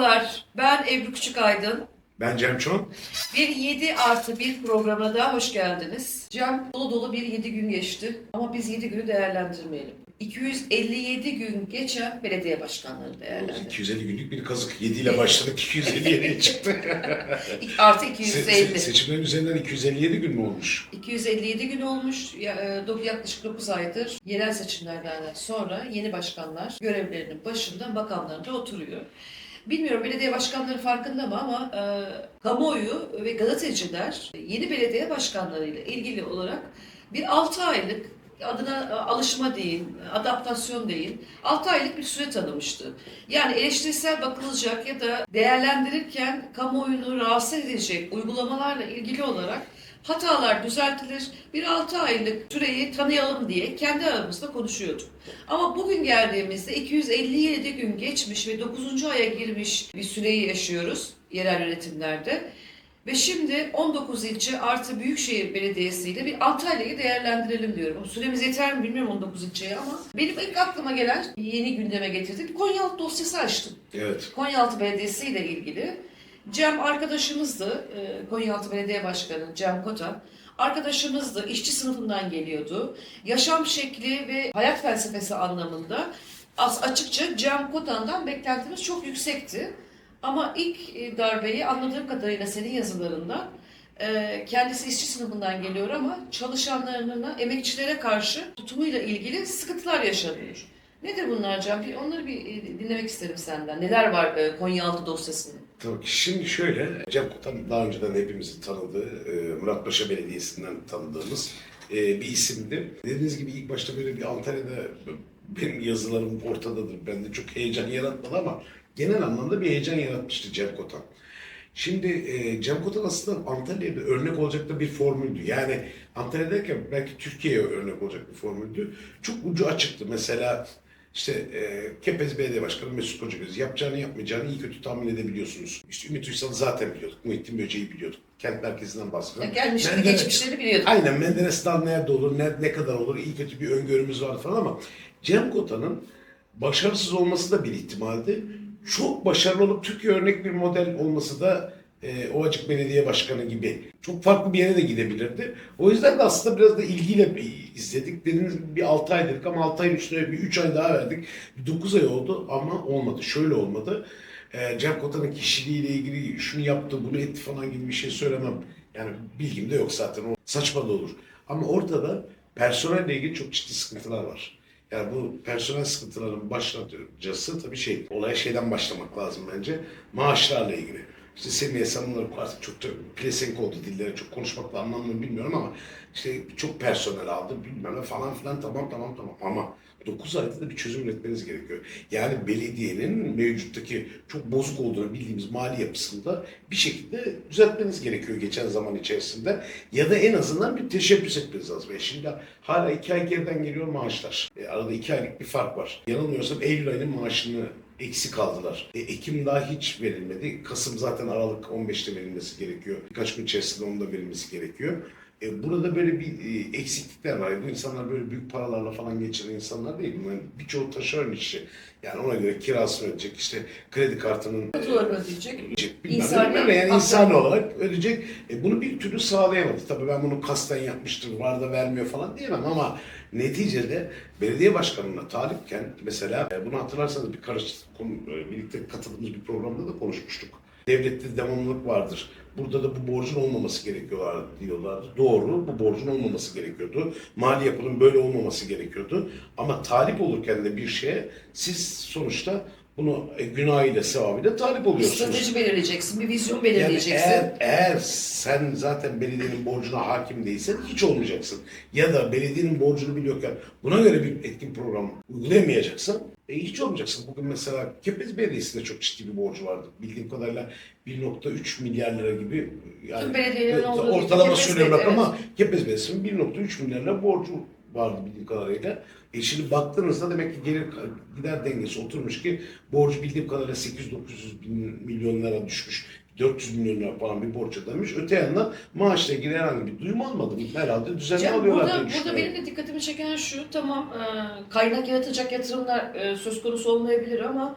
Merhabalar, ben Ebru Küçükaydın. Ben Cem Çon. Bir 7 artı 1 programına daha hoş geldiniz. Cem dolu dolu bir 7 gün geçti ama biz 7 günü değerlendirmeyelim. 257 gün geçen belediye başkanlarını değerlendirelim. 250 günlük bir kazık. 7 ile başladık 257'ye çıktı. Artı Se- 250. se- seçimlerin üzerinden 257 gün mü olmuş? 257 gün olmuş, e, yaklaşık 9 aydır yerel seçimlerden sonra yeni başkanlar görevlerinin başında makamlarında oturuyor. Bilmiyorum belediye başkanları farkında mı ama e, kamuoyu ve gazeteciler yeni belediye başkanlarıyla ilgili olarak bir 6 aylık adına e, alışma deyin, adaptasyon deyin, 6 aylık bir süre tanımıştı. Yani eleştirisel bakılacak ya da değerlendirirken kamuoyunu rahatsız edecek uygulamalarla ilgili olarak hatalar düzeltilir. Bir 6 aylık süreyi tanıyalım diye kendi aramızda konuşuyorduk. Ama bugün geldiğimizde 257 gün geçmiş ve 9. aya girmiş bir süreyi yaşıyoruz yerel yönetimlerde. Ve şimdi 19 ilçe artı Büyükşehir Belediyesi ile bir Antalya'yı değerlendirelim diyorum. Süremiz yeter mi bilmiyorum 19 ilçeye ama benim ilk aklıma gelen yeni gündeme getirdim. Konyaaltı dosyası açtım. Evet. Konyaaltı Belediyesi ile ilgili. Cem arkadaşımızdı, e, Konyaaltı Belediye Başkanı Cem Kota. Arkadaşımızdı, işçi sınıfından geliyordu. Yaşam şekli ve hayat felsefesi anlamında az açıkça Cem Kota'ndan beklentimiz çok yüksekti. Ama ilk e, darbeyi anladığım kadarıyla senin yazılarından e, kendisi işçi sınıfından geliyor ama çalışanlarına, emekçilere karşı tutumuyla ilgili sıkıntılar yaşanıyor. Nedir bunlar Can? Bir onları bir dinlemek isterim senden. Neler var Konyaaltı dosyasında? Tabii ki şimdi şöyle, Cem Kotan daha önceden hepimizin tanıdığı, e, Muratpaşa Belediyesi'nden tanıdığımız e, bir isimdi. Dediğiniz gibi ilk başta böyle bir Antalya'da benim yazılarım ortadadır. Bende çok heyecan yaratmadı ama genel anlamda bir heyecan yaratmıştı Cem Kotan. Şimdi e, Cem Kotan aslında Antalya'da örnek olacak da bir formüldü. Yani Antalya derken belki Türkiye'ye örnek olacak bir formüldü. Çok ucu açıktı. Mesela işte e, Kepez Belediye Başkanı Mesut Kocagöz yapacağını yapmayacağını iyi kötü tahmin edebiliyorsunuz. İşte Ümit Uysal'ı zaten biliyorduk. Muhittin Böceği biliyorduk. Kent merkezinden bahsediyorum. gelmişleri, Ben de- geçmişleri biliyorduk. Aynen Menderes Dal nerede olur, ne, ne kadar olur, iyi kötü bir öngörümüz vardı falan ama Cem Kota'nın başarısız olması da bir ihtimaldi. Çok başarılı olup Türkiye örnek bir model olması da e, Ovacık Belediye Başkanı gibi çok farklı bir yere de gidebilirdi. O yüzden de aslında biraz da ilgiyle izledik. Dediğiniz gibi bir 6 ay dedik ama 6 ayın üstüne bir 3 ay daha verdik. Bir 9 ay oldu ama olmadı. Şöyle olmadı. E, Cem Kota'nın kişiliğiyle ilgili şunu yaptı, bunu etti falan gibi bir şey söylemem. Yani bilgim de yok zaten. O saçma da olur. Ama ortada personelle ilgili çok ciddi sıkıntılar var. Yani bu personel sıkıntıların başlatıcısı tabii şey, olaya şeyden başlamak lazım bence. Maaşlarla ilgili. İşte Semih Esen bunları artık çok da pelesenk oldu dillere çok konuşmakla anlamını bilmiyorum ama işte çok personel aldı bilmem ne falan filan tamam tamam tamam ama 9 ayda da bir çözüm üretmeniz gerekiyor. Yani belediyenin mevcuttaki çok bozuk olduğunu bildiğimiz mali yapısında bir şekilde düzeltmeniz gerekiyor geçen zaman içerisinde. Ya da en azından bir teşebbüs etmeniz lazım. E şimdi hala 2 ay geriden geliyor maaşlar. E arada 2 aylık bir fark var. Yanılmıyorsam Eylül ayının maaşını eksik aldılar. E, Ekim daha hiç verilmedi. Kasım zaten Aralık 15'te verilmesi gerekiyor. Birkaç gün içerisinde onun da verilmesi gerekiyor. E, burada böyle bir e, eksiklikler var. Bu insanlar böyle büyük paralarla falan geçiren insanlar değil. Bunların birçoğu taşeron işçi. Yani ona göre kirasını ödeyecek, işte kredi kartının Faturalarını ödeyecek. ödeyecek. Bilmem İnsani ne, yani haklar. insani olarak ödeyecek. E, bunu bir türlü sağlayamadı. Tabii ben bunu kasten yapmıştır, var da vermiyor falan diyemem ama neticede belediye başkanına talipken mesela e, bunu hatırlarsanız bir karış konu, e, birlikte katıldığımız bir programda da konuşmuştuk. Devlette devamlılık vardır. Burada da bu borcun olmaması gerekiyorlar diyorlardı. Doğru, bu borcun olmaması gerekiyordu. Mali yapının böyle olmaması gerekiyordu. Ama talip olurken de bir şeye siz sonuçta bunu e, günahıyla, sevabıyla talip Bir oluyorsunuz. strateji belirleyeceksin, bir vizyon Yani belirleyeceksin. eğer, eğer sen zaten belediyenin borcuna hakim değilsen hiç olmayacaksın. Ya da belediyenin borcunu biliyorken buna göre bir etkin program uygulayamayacaksan e, hiç olmayacaksın. Bugün mesela Kepez Belediyesi'nde çok ciddi bir borcu vardı. Bildiğim kadarıyla 1.3 milyar lira gibi yani Tüm belediyelerin e, gibi ortalama söylüyorum Belediye- ama Kepez Belediyesi'nin 1.3 milyar lira borcu vardı bildiğim kadarıyla. E şimdi baktığınızda demek ki gelir gider dengesi oturmuş ki borcu bildiğim kadarıyla 800-900 bin milyon lira düşmüş. 400 milyon lira falan bir borç ödenmiş. Öte yandan maaşla ilgili herhangi bir duyum almadım. Herhalde düzenli alıyorlar diye burada, burada düşünüyorum. benim de dikkatimi çeken şu, tamam e, kaynak yaratacak yatırımlar e, söz konusu olmayabilir ama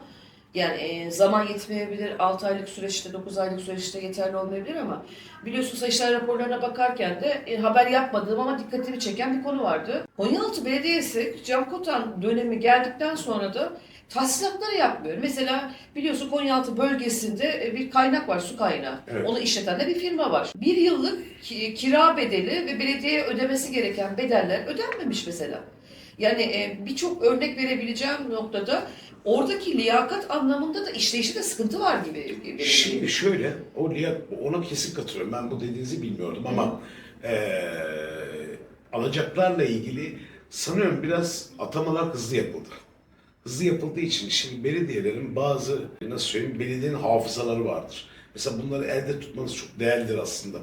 Yani e, zaman yetmeyebilir, 6 aylık süreçte, 9 aylık süreçte yeterli olmayabilir ama biliyorsun Sayıştay raporlarına bakarken de e, haber yapmadığım ama dikkatimi çeken bir konu vardı. Konyaaltı Belediyesi Cem Kotan dönemi geldikten sonra da tahsilatları yapmıyor. Mesela biliyorsun Konyaaltı bölgesinde e, bir kaynak var, su kaynağı. Evet. Onu işleten de bir firma var. Bir yıllık ki- kira bedeli ve belediyeye ödemesi gereken bedeller ödenmemiş mesela. Yani e, birçok örnek verebileceğim noktada oradaki liyakat anlamında da işleyişte sıkıntı var gibi. gibi. Şimdi şöyle, o liyak, ona kesin katılıyorum. Ben bu dediğinizi bilmiyordum ama eee alacaklarla ilgili sanıyorum biraz atamalar hızlı yapıldı. Hızlı yapıldığı için şimdi belediyelerin bazı, nasıl söyleyeyim, belediyenin hafızaları vardır. Mesela bunları elde tutmanız çok değerlidir aslında.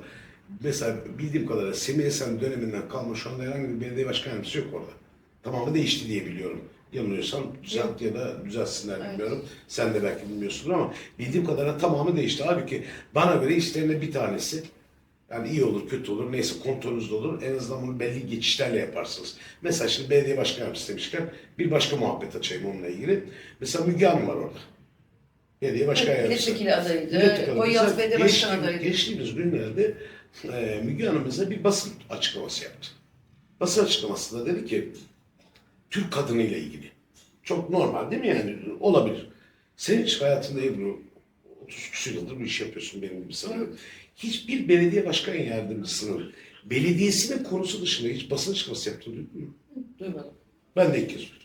Mesela bildiğim kadarıyla Semih Esen döneminden kalma şu anda herhangi bir belediye başkan yardımcısı yok orada. Tamamı değişti diye biliyorum. Yanılıyorsam düzelt ya da düzelsinler Evet. bilmiyorum. Sen de belki bilmiyorsundur ama bildiğim kadarıyla tamamı değişti. Halbuki bana göre işlerinde bir tanesi yani iyi olur, kötü olur, neyse kontrolünüzde olur. En azından bunu belli geçişlerle yaparsınız. Mesela şimdi belediye başkan yardımcısı demişken bir başka muhabbet açayım onunla ilgili. Mesela Müge Hanım var orada. Belediye başkan Evet, yardımcısı. milletvekili adayıydı. Konyaaltı adayı. Belediye Geçtiğimiz- adayıydı. Geçtiğimiz günlerde e, Müge Hanım mesela bir basın açıklaması yaptı. Basın açıklamasında dedi ki Türk kadını ile ilgili. Çok normal değil mi yani? Olabilir. Sen hiç hayatında Ebru 30 küsur yıldır bu işi yapıyorsun benim gibi sanıyorum. Hiçbir belediye başkan yardımcısının belediyesinin konusu dışında hiç basın açıklaması yaptığını duydun mu? Duymadım. Ben de ilk kez duydum.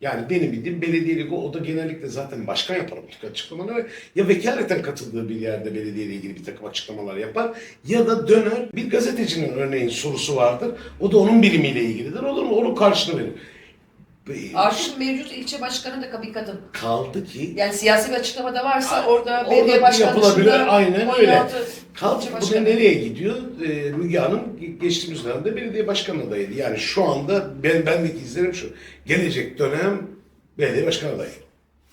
Yani benim bildiğim belediyelik o, o da genellikle zaten başkan yapar bu açıklamaları. Ya vekaleten katıldığı bir yerde belediyeyle ilgili bir takım açıklamalar yapar ya da döner bir gazetecinin örneğin sorusu vardır. O da onun birimiyle ilgilidir. Olur mu? Onun karşılığını verir. Artık mevcut ilçe başkanı da bir kadın. Kaldı ki Yani siyasi bir açıklamada varsa Ay, orada orada belediye başkanı yapılabilir, dışında aynen öyle. Kaldı ilçe ki bu da başkanı. nereye gidiyor? Ee, Müge Hanım geçtiğimiz dönemde belediye başkanı adayıydı. Yani şu anda ben bendeki izlenim şu. Gelecek dönem belediye başkan adayı.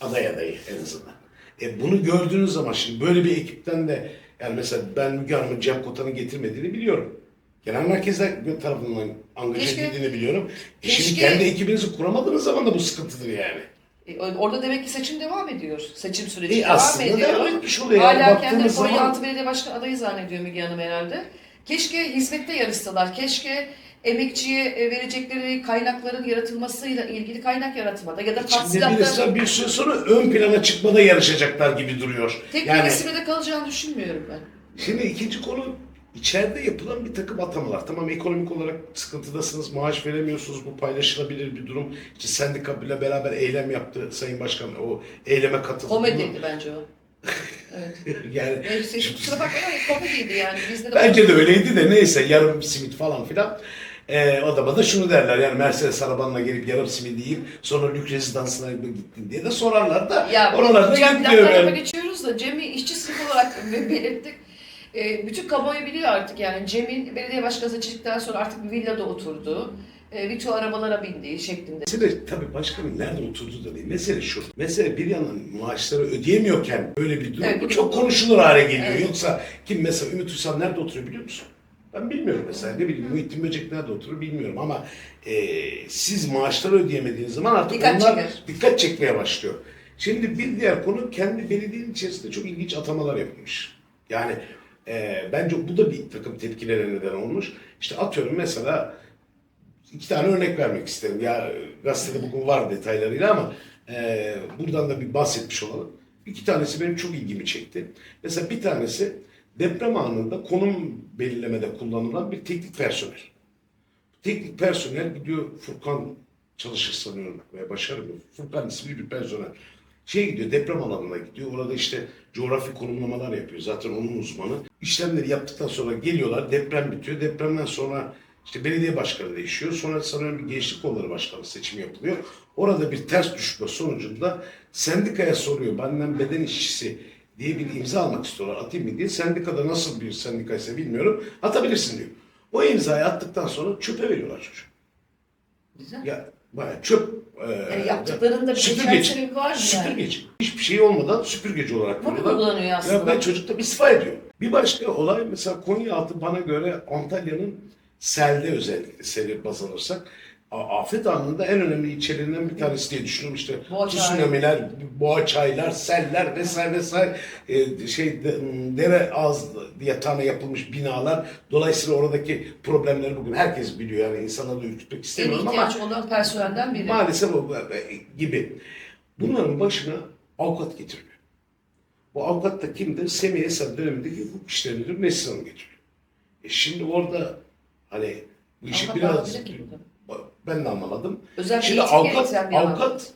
Aday adayı en azından. E bunu gördüğünüz zaman şimdi böyle bir ekipten de yani mesela ben Müge Hanım'ın Cem Kotan'ı getirmediğini biliyorum. Genel merkezler tarafından angaja Keşke- edildiğini biliyorum. E şimdi keşke- kendi ekibinizi kuramadığınız zaman da bu sıkıntıdır yani. E, Orada demek ki seçim devam ediyor. Seçim süreci E devam aslında ediyor. devam etmiş oluyor. Yani Hala kendi baktığımız zaman- Konyaaltı Belediye Başkanı adayı zannediyor Müge Hanım herhalde. Keşke hizmette yarışsalar. Keşke emekçiye e, verecekleri kaynakların yaratılmasıyla ilgili kaynak yaratmada ya da birisi bir süre sonra ön plana çıkmada yarışacaklar gibi duruyor. tek yani bir isimle de kalacağını düşünmüyorum ben. şimdi ikinci konu içeride yapılan bir takım atamalar. Tamam ekonomik olarak sıkıntıdasınız, maaş veremiyorsunuz. Bu paylaşılabilir bir durum. İşte sendika ile beraber eylem yaptı Sayın Başkan. O eyleme katıldı. Komediydi bence o. Evet. yani Neyse, kusura bakma ama komediydi yani. Bizde de Bence de öyleydi de neyse yarım simit falan filan. Ee, o da şunu derler yani Mercedes arabanla gelip yarım simit yiyip sonra lük rezidansına gittin diye de sorarlar da Ya oralarda yani. geçiyoruz da Cem'i işçi sınıf olarak be- belirttik. E, bütün kamuoyu biliyor artık yani Cem'in belediye başkanı seçildikten sonra artık bir villada oturdu. E, birçok arabalara bindiği şeklinde. Mesele tabii başkanın nerede oturduğu da değil. Mesele şu. Mesele bir yandan maaşları ödeyemiyorken böyle bir durum Evet, bu çok konuşulur hale geliyor. Evet. Yoksa kim mesela Ümit Ünsal nerede oturuyor biliyor musun? Ben bilmiyorum mesela ne bileyim Muhittin Böcek nerede oturur bilmiyorum ama e, siz maaşları ödeyemediğiniz zaman artık Dikkat onlar çeker. dikkat çekmeye başlıyor. Şimdi bir diğer konu kendi belediyenin içerisinde çok ilginç atamalar yapılmış. Yani e, bence bu da bir takım tepkilere neden olmuş. İşte atıyorum mesela iki tane örnek vermek isterim. Ya gazetede bugün var detaylarıyla ama e, buradan da bir bahsetmiş olalım. İki tanesi benim çok ilgimi çekti. Mesela bir tanesi deprem anında konum belirlemede kullanılan bir teknik personel. Teknik personel gidiyor Furkan çalışır sanıyorum veya başarılı Furkan isimli bir personel. Şey gidiyor deprem alanına gidiyor. Orada işte coğrafi konumlamalar yapıyor. Zaten onun uzmanı. İşlemleri yaptıktan sonra geliyorlar. Deprem bitiyor. Depremden sonra işte belediye başkanı değişiyor. Sonra sanıyorum bir gençlik kolları başkanı seçimi yapılıyor. Orada bir ters düşme sonucunda sendikaya soruyor. Benden beden işçisi diye bir imza almak istiyorlar. Atayım mı diye. Sendikada nasıl bir sendikaysa bilmiyorum. Atabilirsin diyor. O imzayı attıktan sonra çöpe veriyorlar çocuğu. Güzel. Ya bayağı çöp. e, Yani yaptıklarında bir süpürgeci. var mı yani? Süpürgeci. Hiçbir şey olmadan süpürgeci olarak Bunu kullanıyor aslında. Ya ben çocuk da istifa ediyor. Bir başka olay mesela Konyaaltı bana göre Antalya'nın selde özellikle seli baz alırsak afet anında en önemli ilçelerinden bir tanesi diye düşünüyorum. İşte Boğaçay. tsunamiler, boğaçaylar, seller vesaire vesaire e, şey de- dere ağız yatağına yapılmış binalar. Dolayısıyla oradaki problemleri bugün herkes biliyor yani insanları da ürkütmek En istemiyorum ama ihtiyaç olan personelden biri. Maalesef o gibi. Bunların başına avukat getiriliyor. Bu avukat da kimdir? Semih Esad dönemindeki hukuk işleri müdürü Nesrin Hanım getiriyor. E şimdi orada hani bu işi Avukat biraz. Ben de anlamadım. Özel Şimdi avukat, avukat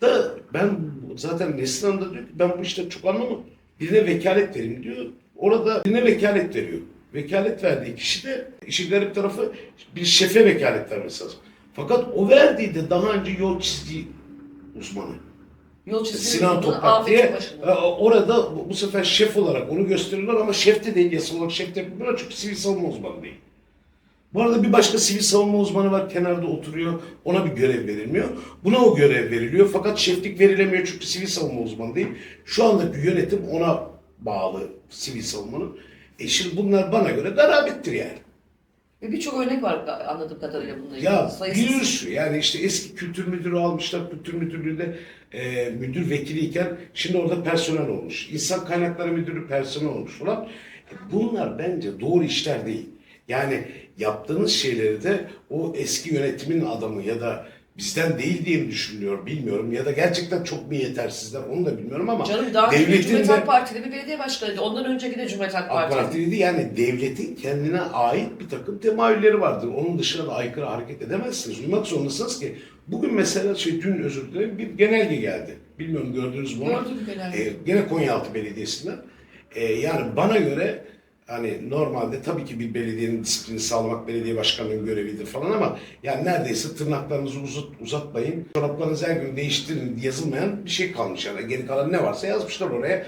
da ben zaten Nesrin Hanım da diyor ki ben bu işten çok anlamam. Birine vekalet vereyim diyor. Orada birine vekalet veriyor. Vekalet verdiği kişi de işin garip tarafı bir şefe vekalet vermesi lazım. Fakat o verdiği de daha önce yol çizdiği uzmanı. Yol Sinan Toprak diye e, orada bu, bu sefer şef olarak onu gösteriyorlar ama şef de değil yasal olarak şef de yapmıyorlar çünkü sivil savunma uzmanı değil. Bu arada bir başka sivil savunma uzmanı var kenarda oturuyor ona bir görev verilmiyor. Buna o görev veriliyor fakat şeflik verilemiyor çünkü sivil savunma uzmanı değil. Şu andaki yönetim ona bağlı sivil savunmanın. E şimdi bunlar bana göre garabettir yani. Ve birçok örnek var anladığım kadarıyla bununla ilgili. Ya Sayısız. bir sürü yani işte eski kültür müdürü almışlar kültür müdürlüğünde e, müdür vekiliyken şimdi orada personel olmuş. İnsan kaynakları müdürü personel olmuş falan. E, bunlar bence doğru işler değil. Yani yaptığınız şeyleri de o eski yönetimin adamı ya da bizden değil diye mi düşünülüyor bilmiyorum ya da gerçekten çok mu yetersizler onu da bilmiyorum ama Canım daha önce devletin Cumhuriyet de- Halk Partili bir belediye başkanıydı. Ondan önceki de Cumhuriyet Halk Partili. Partiliydi yani devletin kendine ait bir takım temayülleri vardır. Onun dışına da aykırı hareket edemezsiniz. Uymak zorundasınız ki bugün mesela şey dün özür dilerim bir genelge geldi. Bilmiyorum gördünüz mü onu? Gördüm genelde. E, gene Konyaaltı Belediyesi'nden. E, yani bana göre hani normalde tabii ki bir belediyenin disiplini sağlamak belediye başkanının görevidir falan ama yani neredeyse tırnaklarınızı uzat, uzatmayın, çoraplarınızı her gün değiştirin yazılmayan bir şey kalmış yani. Geri kalan ne varsa yazmışlar oraya.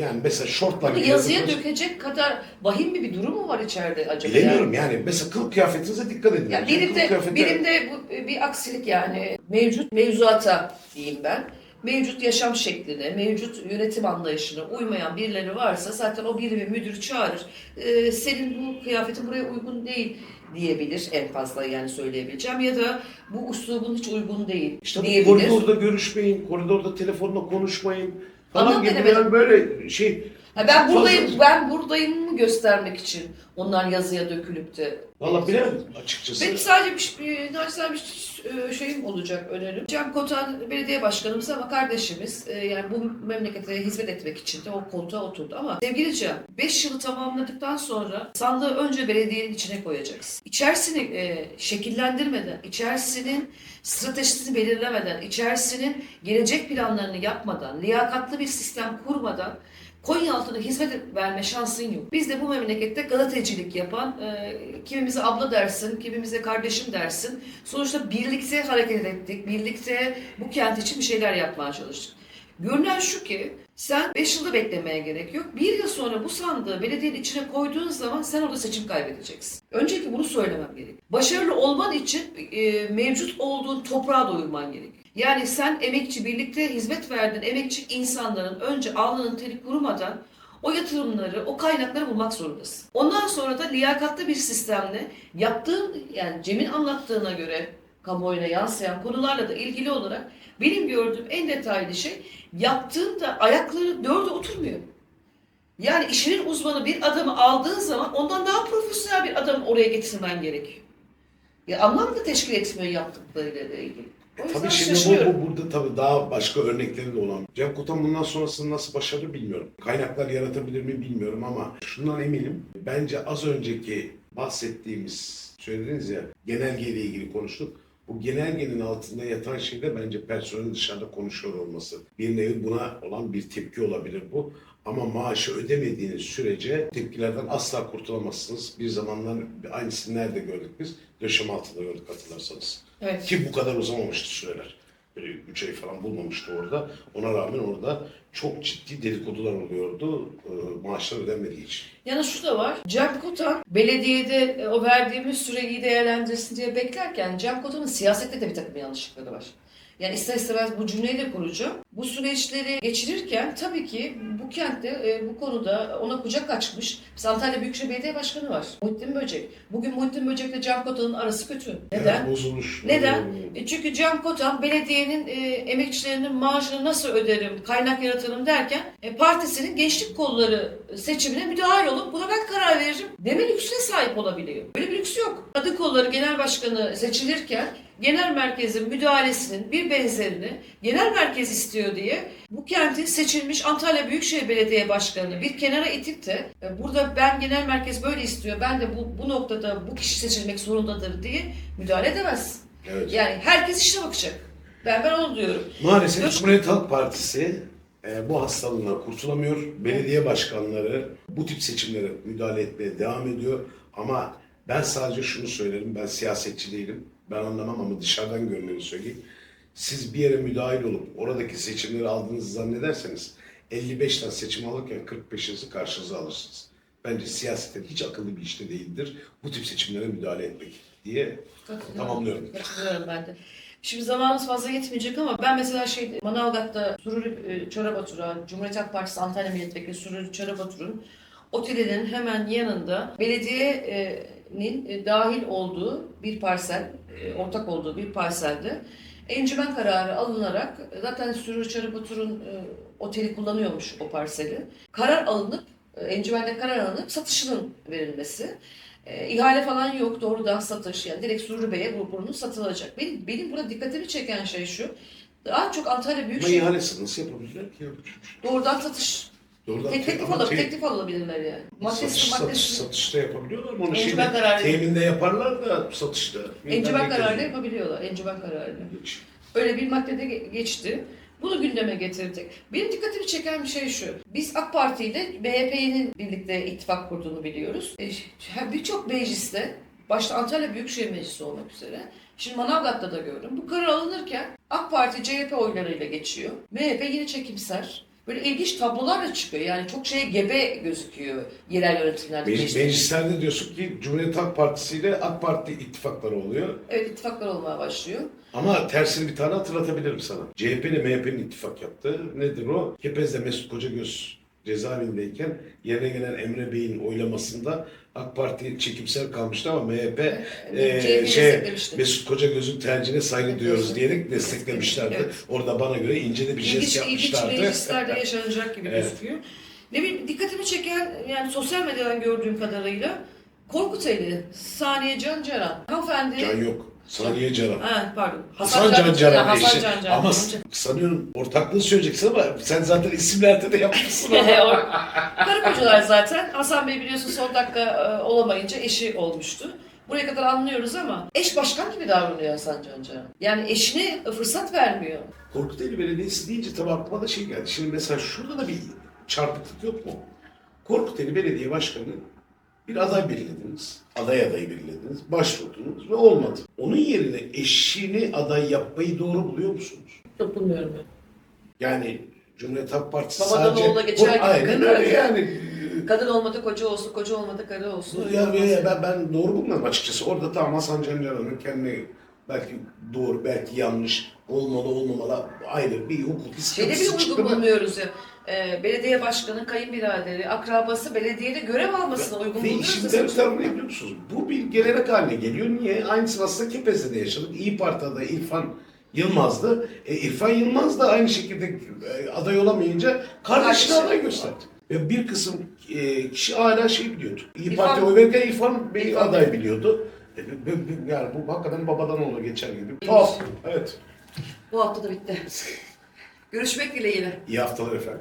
Yani mesela şortlar Bunu yazıya yazılmış. dökecek kadar vahim bir durum mu var içeride acaba? Bilemiyorum yani. Mesela kılık kıyafetinize dikkat edin. Ya Çünkü benim de, kıyafeti- benim de bu bir aksilik yani mevcut mevzuata diyeyim ben. Mevcut yaşam şekline, mevcut yönetim anlayışına uymayan birileri varsa zaten o birimi müdür çağırır. Ee, senin bu kıyafetin buraya uygun değil diyebilir en fazla yani söyleyebileceğim ya da bu uslubun hiç uygun değil İşte diyebilir. koridorda görüşmeyin, koridorda telefonla konuşmayın falan Anlam gibi yani böyle şey. Ha, ben buradayım, ben buradayım mı göstermek için onlar yazıya dökülüp de Valla bilemedim açıkçası. Benim sadece bir, bir, naçizane bir e, şeyim olacak önerim. Cem Kotan belediye başkanımız ama kardeşimiz. E, Yani bu memlekete hizmet etmek için de o koltuğa oturdu. Ama sevgili Cem, 5 yılı tamamladıktan sonra sandığı önce belediyenin içine koyacaksın. İçerisini e, şekillendirmeden, içerisinin stratejisini belirlemeden, içerisinin gelecek planlarını yapmadan, liyakatlı bir sistem kurmadan Konyaaltı'na hizmet verme şansın yok. Biz de bu memlekette gazetecilik yapan, e, kimimize abla dersin, kimimize kardeşim dersin. Sonuçta birlikte hareket ettik, birlikte bu kent için bir şeyler yapmaya çalıştık. Görünen şu ki sen 5 yılda beklemeye gerek yok. Bir yıl sonra bu sandığı belediyenin içine koyduğun zaman sen orada seçim kaybedeceksin. Öncelikle bunu söylemem gerek. Başarılı olman için e, mevcut olduğun toprağa doyurman gerek. Yani sen emekçi birlikte hizmet verdin emekçi insanların önce alnının teri kurumadan o yatırımları, o kaynakları bulmak zorundasın. Ondan sonra da liyakatlı bir sistemle yaptığın yani Cem'in anlattığına göre kamuoyuna yansıyan konularla da ilgili olarak benim gördüğüm en detaylı şey yaptığında ayakları dörde oturmuyor. Yani işinin uzmanı bir adamı aldığın zaman ondan daha profesyonel bir adam oraya getirmen gerekiyor. Ya anlam da teşkil etmiyor yaptıklarıyla ilgili. O yüzden Tabii şimdi şaşırıyorum. bu, bu burada tabii daha başka örnekleri de olan. Cem Kotan bundan sonrasını nasıl başarır bilmiyorum. Kaynaklar yaratabilir mi bilmiyorum ama şundan eminim. Bence az önceki bahsettiğimiz söylediniz ya genelgeyle ilgili konuştuk. Bu genelgenin altında yatan şey de bence personelin dışarıda konuşuyor olması. Bir nevi buna olan bir tepki olabilir bu. Ama maaşı ödemediğiniz sürece tepkilerden asla kurtulamazsınız. Bir zamanlar aynısını nerede gördük biz? Döşem altında gördük hatırlarsanız. Evet. Ki bu kadar uzamamıştı süreler. Böyle 3 ay falan bulmamıştı orada. Ona rağmen orada çok ciddi dedikodular oluyordu e, maaşlar ödenmediği için. Yani şu da var. Cem Kotan belediyede e, o verdiğimiz süreyi değerlendirsin diye beklerken Cem Kotan'ın siyasette de bir takım yanlışlıkları var. Yani ister istemez bu cümleyi de kuracağım. bu süreçleri geçirirken tabii ki bu kentte e, bu konuda ona kucak açmış. Mesela Antalya Büyükşehir Belediye Başkanı var. Muhittin Böcek. Bugün Muhittin Böcek'le Can Kota'nın arası kötü. Neden? Evet, bozulmuş. Neden? E Çünkü Can Kotan belediyenin e, emekçilerinin maaşını nasıl öderim, kaynak yaratırım derken e, partisinin gençlik kolları seçimine müdahil olup buna ben karar veririm deme lüksüne sahip olabiliyor. Böyle bir lüks yok. Kadın kolları genel başkanı seçilirken genel merkezin müdahalesinin bir benzerini genel merkez istiyor diye bu kentin seçilmiş Antalya Büyükşehir Belediye Başkanı'nı bir kenara itip de e, burada ben genel merkez böyle istiyor, ben de bu, bu noktada bu kişi seçilmek zorundadır diye müdahale edemez. Evet. Yani herkes işine bakacak. Ben ben onu diyorum. Maalesef Dur. Cumhuriyet Halk Partisi e, bu hastalığından kurtulamıyor. Belediye başkanları bu tip seçimlere müdahale etmeye devam ediyor. Ama ben sadece şunu söylerim, ben siyasetçi değilim. Ben anlamam ama dışarıdan görüneni söyleyeyim. Siz bir yere müdahil olup oradaki seçimleri aldığınızı zannederseniz 55 tane seçim alırken 45'inizi karşınıza alırsınız. Bence siyasetten hiç akıllı bir işte değildir bu tip seçimlere müdahale etmek diye Tamamlıyorum. Katılıyorum ben de. Şimdi zamanımız fazla yetmeyecek ama ben mesela şey Manavgat'ta Sururi e, Çorabatur'a, Cumhuriyet Halk Partisi Antalya Milletvekili Sururi Çorabatur'un otelinin hemen yanında belediyenin e, dahil olduğu bir parsel, e, ortak olduğu bir parselde encümen kararı alınarak zaten Sururi Çorabatur'un e, oteli kullanıyormuş o parseli. Karar alınıp e, encümende karar alınıp satışının verilmesi. E, ihale falan yok. Doğrudan satış. Yani direkt Sururi Bey'e bu burnu satılacak. Benim, benim burada dikkatimi çeken şey şu. Daha çok Antalya ama Büyükşehir ihalesi nasıl yapabilirler ki? doğrudan satış. Doğrudan Tek, teklif, ama alıp, te- teklif alabilirler yani. satış, Maddesi, satış, maddesi. satışta yapabiliyorlar mı? Onu Encümen şeyde, kararı. teminde yaparlar da satışta. Encümen bekledim. yapabiliyorlar. Encümen kararını. Hiç. Öyle bir maddede ge- geçti. Bunu gündeme getirdik. Benim dikkatimi çeken bir şey şu. Biz AK Parti ile MHP'nin birlikte ittifak kurduğunu biliyoruz. E, Birçok mecliste, başta Antalya Büyükşehir Meclisi olmak üzere, şimdi Manavgat'ta da gördüm. Bu karar alınırken AK Parti CHP oylarıyla geçiyor. MHP yine çekimser. Böyle ilginç tablolarla çıkıyor. Yani çok şeye gebe gözüküyor yerel yönetimlerde. Meclis, meclislerde diyorsun ki Cumhuriyet Halk Partisi ile AK Parti ittifakları oluyor. Evet ittifaklar olmaya başlıyor. Ama tersini bir tane hatırlatabilirim sana. CHP ile MHP'nin ittifak yaptığı nedir o? Kepez'de Mesut Kocagöz cezaevindeyken yerine gelen Emre Bey'in oylamasında AK Parti çekimsel kalmıştı ama MHP e, şey. Mesut Kocagöz'ün tercihine saygı duyuyoruz diyerek desteklemişlerdi. Evet. Orada bana göre ince de bir jest İlginç, ilginç yapmışlardı. meclislerde yaşanacak gibi Evet. gözüküyor. Ne bileyim dikkatimi çeken yani sosyal medyadan gördüğüm kadarıyla Korkuteli, Saniye Can Caran, hanımefendi... Can yok. Saniye Canan. Ha, pardon. Hasan Can Canan Hasan eşi. Can Canan. Ama sanıyorum ortaklığı söyleyeceksin ama sen zaten isimlerde de yapmışsın. Karı kocalar zaten. Hasan Bey biliyorsun son dakika e, olamayınca eşi olmuştu. Buraya kadar anlıyoruz ama eş başkan gibi davranıyor Hasan Can Canan. Yani eşine fırsat vermiyor. Korkuteli Belediyesi deyince tabii aklıma da şey geldi. Şimdi mesela şurada da bir çarpıklık yok mu? Korkuteli Belediye Başkanı bir aday belirlediniz. Aday adayı belirlediniz. Başvurdunuz ve olmadı. Onun yerine eşini aday yapmayı doğru buluyor musunuz? Yok bulmuyorum ben. Yani Cumhuriyet Halk Partisi Babadan sadece... oğula geçer gibi. Aynen öyle yani. Kadın olmadı koca olsun, koca olmadı karı olsun. Ya, olmaz. ya, ben, ben doğru bulmuyorum açıkçası. Orada tamam Hasan Can Canan'ın kendine belki doğru, belki yanlış, olmalı olmamalı ayrı bir hukuki Şeyde bir sıkıntısı çıktı uygun bulmuyoruz ya. Ee, belediye başkanı, kayınbiraderi, akrabası belediyede görev almasına uygun Ve buluyoruz. işin garip tarafı ne biliyor musunuz? Bu bir gelenek haline geliyor. Niye? Aynısını aslında Kepez'de de yaşadık. İyi Parti'de İrfan Yılmaz'dı. E, İrfan Yılmaz da aynı şekilde e, aday olamayınca kardeşine Kardeşi. aday gösterdi. Ve bir kısım e, kişi hala şey biliyordu. İyi İrfan- Parti oy verirken İrfan Bey İrfan aday biliyordu. E, b- b- yani bu hakikaten babadan oğula geçer gibi. Tuhaf. Evet. Bu hafta da bitti. Görüşmek dileğiyle. İyi haftalar efendim.